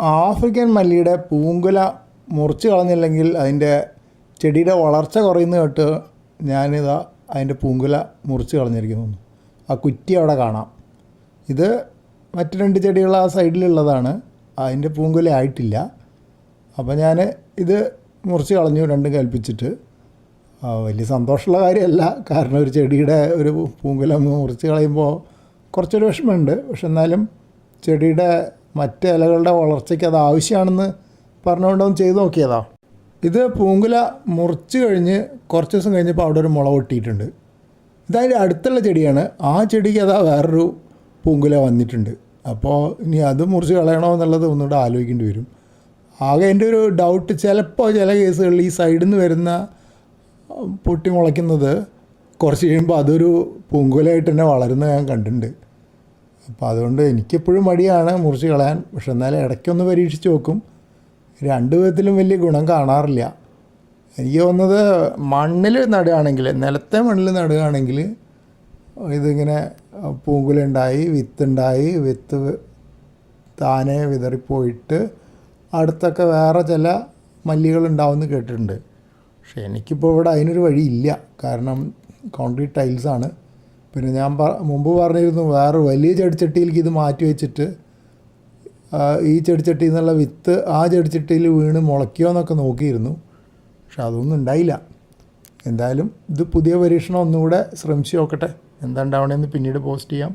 African മല്ലിയുടെ പൂങ്കുല മുറിച്ച് കളഞ്ഞില്ലെങ്കിൽ അതിന്റെ ചെടിയുടെ വളർച്ച കുറയുന്ന കേട്ട് ഞാനിതാ അതിന്റെ പൂങ്കുല മുറിച്ച് കളഞ്ഞിരിക്കുന്നു. ആ കുറ്റി അവിടെ കാണാം. ഇത് മറ്റു രണ്ട് ചെടികൾ ആ സൈഡിലുള്ളതാണ്. അതിന്റെ പൂങ്കുല ആയിട്ടില്ല. അപ്പോൾ ഞാൻ ഇത് മുറിച്ച് കളഞ്ഞു രണ്ടും കൽപ്പിച്ചിട്ട്. വലിയ സന്തോഷമുള്ള കാര്യമല്ല. കാരണം ഒരു ചെടിയുടെ ഒരു പൂങ്കുല മുറിച്ച് കളയുമ്പോൾ കുറച്ചൊരു വിഷമമുണ്ട്. പക്ഷെ എന്നാലും ചെടിയുടെ മറ്റ് ഇലകളുടെ വളർച്ചയ്ക്ക് അത് ആവശ്യമാണെന്ന് പറഞ്ഞുകൊണ്ടൊന്ന് ചെയ്തു നോക്കിയതാ. ഇത് പൂങ്കുല മുറിച്ച് കഴിഞ്ഞ് കുറച്ച് ദിവസം കഴിഞ്ഞപ്പോൾ അവിടെ ഒരു മുള പൊട്ടിയിട്ടുണ്ട് ഇതതിന്റെ അടുത്തുള്ള ചെടിയാണ്. ആ ചെടിക്ക് അതാ വേറൊരു പൂങ്കുല വന്നിട്ടുണ്ട്. അപ്പോൾ ഇനി അത് മുറിച്ച് കളയണോ എന്നുള്ളത് ഒന്നുകൂടെ ആലോചിക്കേണ്ടി വരും. ആകെ എന്റെ ഒരു ഡൗട്ട് ചിലപ്പോൾ ചില കേസുകളിൽ ഈ സൈഡിൽ നിന്ന് വരുന്ന പൊട്ടി മുളയ്ക്കുന്നത് കുറച്ച് കഴിയുമ്പോൾ അതൊരു പൂങ്കുലയായിട്ട് തന്നെ വളരുന്ന ഞാൻ കണ്ടിട്ടുണ്ട്. അപ്പോൾ അതുകൊണ്ട് എനിക്കെപ്പോഴും മടിയാണ് മുറിച്ച് കളയാൻ. പക്ഷെ എന്നാലും ഇടയ്ക്കൊന്ന് പരീക്ഷിച്ച് നോക്കും. രണ്ട് വിധത്തിലും വലിയ ഗുണം കാണാറില്ല. എനിക്ക് തോന്നുന്നത് മണ്ണിൽ നടുകയാണെങ്കിൽ നിലത്തെ മണ്ണിൽ നടുകയാണെങ്കിൽ ഇതിങ്ങനെ പൂങ്കുലുണ്ടായി വിത്തുണ്ടായി വിത്ത് താനെ വിതറിപ്പോയിട്ട് അടുത്തൊക്കെ വേറെ ചില മല്ലികളുണ്ടാവുമെന്ന് കേട്ടിട്ടുണ്ട്. പക്ഷേ എനിക്കിപ്പോൾ ഇവിടെ അതിനൊരു വഴിയില്ല. കാരണം കോൺക്രീറ്റ് ടൈൽസാണ്. പിന്നെ ഞാൻ മുമ്പ് പറഞ്ഞിരുന്നു വേറെ വലിയ ചെടിച്ചട്ടിയിലേക്ക് ഇത് മാറ്റി വെച്ചിട്ട് ഈ ചെടിച്ചട്ടിയിൽ നിന്നുള്ള വിത്ത് ആ ചെടിച്ചട്ടിയിൽ വീണ് മുളയ്ക്കുമോ എന്നൊക്കെ നോക്കിയിരുന്നു. പക്ഷെ അതൊന്നും ഉണ്ടായില്ല. എന്തായാലും ഇത് പുതിയ പരീക്ഷണം ഒന്നുകൂടെ ശ്രമിച്ച് നോക്കട്ടെ. എന്താ ഉണ്ടാവണമെന്ന് പിന്നീട് പോസ്റ്റ് ചെയ്യാം.